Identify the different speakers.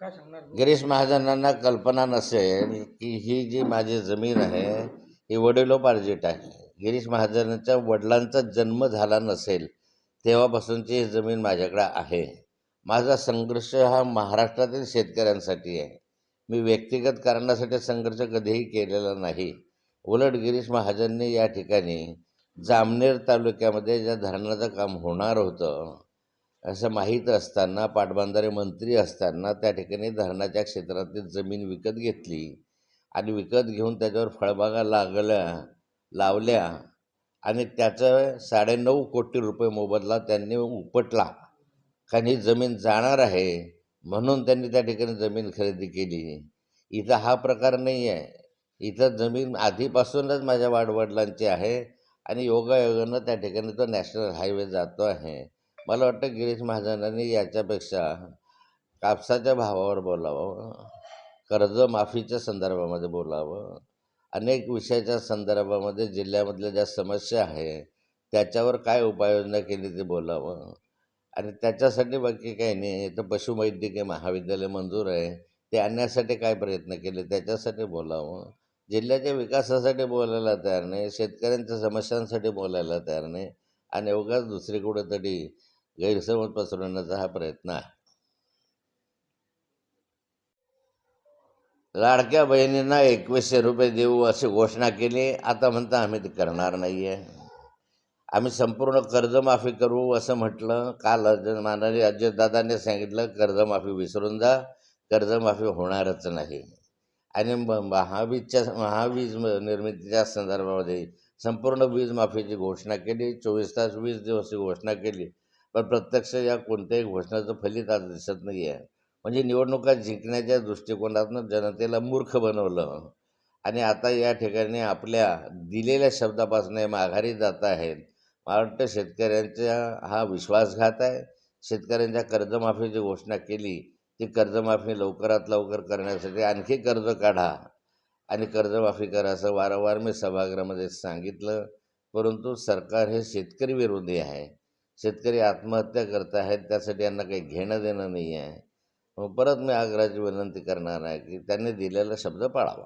Speaker 1: गिरीश महाजनांना कल्पना नसेल की ही जी माझी जमीन आहे ही वडिलोपार्जित आहे. गिरीश महाजनांच्या वडिलांचा जन्म झाला नसेल तेव्हापासूनची ही जमीन माझ्याकडे आहे. माझा संघर्ष हा महाराष्ट्रातील शेतकऱ्यांसाठी आहे. मी व्यक्तिगत कारणासाठी संघर्ष कधीही केलेला नाही. उलट गिरीश महाजनने या ठिकाणी जामनेर तालुक्यामध्ये ज्या धरणाचं काम होणार होतं असं माहीत असताना पाटबंधारे मंत्री असताना त्या ठिकाणी धरणाच्या क्षेत्रातील जमीन विकत घेतली आणि विकत घेऊन त्याच्यावर फळबागा लागल्या लावल्या आणि त्याचं साडेनऊ कोटी रुपये मोबदला त्यांनी उपटला. कारण ही जमीन जाणार आहे म्हणून त्यांनी त्या ठिकाणी जमीन खरेदी केली. इथं हा प्रकार नाही आहे इथं जमीन आधीपासूनच माझ्या वाडवडिलांची आहे आणि योगायोगानं त्या ठिकाणी तो नॅशनल हायवे जातो आहे. मला वाटतं गिरीश महाजनांनी याच्यापेक्षा कापसाच्या भावावर बोलावं कर्जमाफीच्या संदर्भामध्ये बोलावं. अनेक विषयाच्या संदर्भामध्ये जिल्ह्यामधल्या ज्या समस्या आहे त्याच्यावर काय उपाययोजना केली ते बोलावं. आणि त्याच्यासाठी बाकी काही नाही तर पशुवैद्यकीय महाविद्यालय मंजूर आहे ते आणण्यासाठी काय प्रयत्न केले त्याच्यासाठी बोलावं. जिल्ह्याच्या विकासासाठी बोलायला तयार नाही शेतकऱ्यांच्या समस्यांसाठी बोलायला तयार नाही आणि उगाच दुसरी कुठेतरी गैरसमज पसरवण्याचा हा प्रयत्न आहे. लाडक्या बहिणींना एकवीसशे रुपये देऊ अशी घोषणा केली. आता म्हणता आम्ही ते करणार नाही आहे आम्ही संपूर्ण कर्जमाफी करू असं म्हटलं. काल अजय माननीय अजितदादांनी सांगितलं कर्जमाफी विसरून जा. कर्जमाफी होणारच नाही. आणि महावीजच्या महावीज निर्मितीच्या संदर्भामध्ये संपूर्ण वीज माफीची घोषणा केली. चोवीस तास वीस दिवसची घोषणा केली. पण प्रत्यक्ष या कोणत्याही घोषणाचं फलित आज दिसत नाही आहे म्हणजे निवडणुका जिंकण्याच्या दृष्टिकोनातून जनतेला मूर्ख बनवलं. आणि आता या ठिकाणी आपल्या दिलेल्या शब्दापासून हे माघारी जात आहेत. मला वाटतं शेतकऱ्यांचा हा विश्वासघात आहे. शेतकऱ्यांच्या कर्जमाफीची घोषणा केली ती कर्जमाफी लवकरात लवकर करण्यासाठी आणखी कर्ज काढा. आणि कर्जमाफी करा असं वारंवार मी सभागृहामध्ये सांगितलं. परंतु सरकार हे शेतकरी विरोधी आहे. शेतकरी आत्महत्या करत आहेत त्यासाठी यांना काही घेणं देणं नाही आहे मग परत मी आग्रहाची विनंती करणार आहे की त्यांनी दिलेला शब्द पाळावा.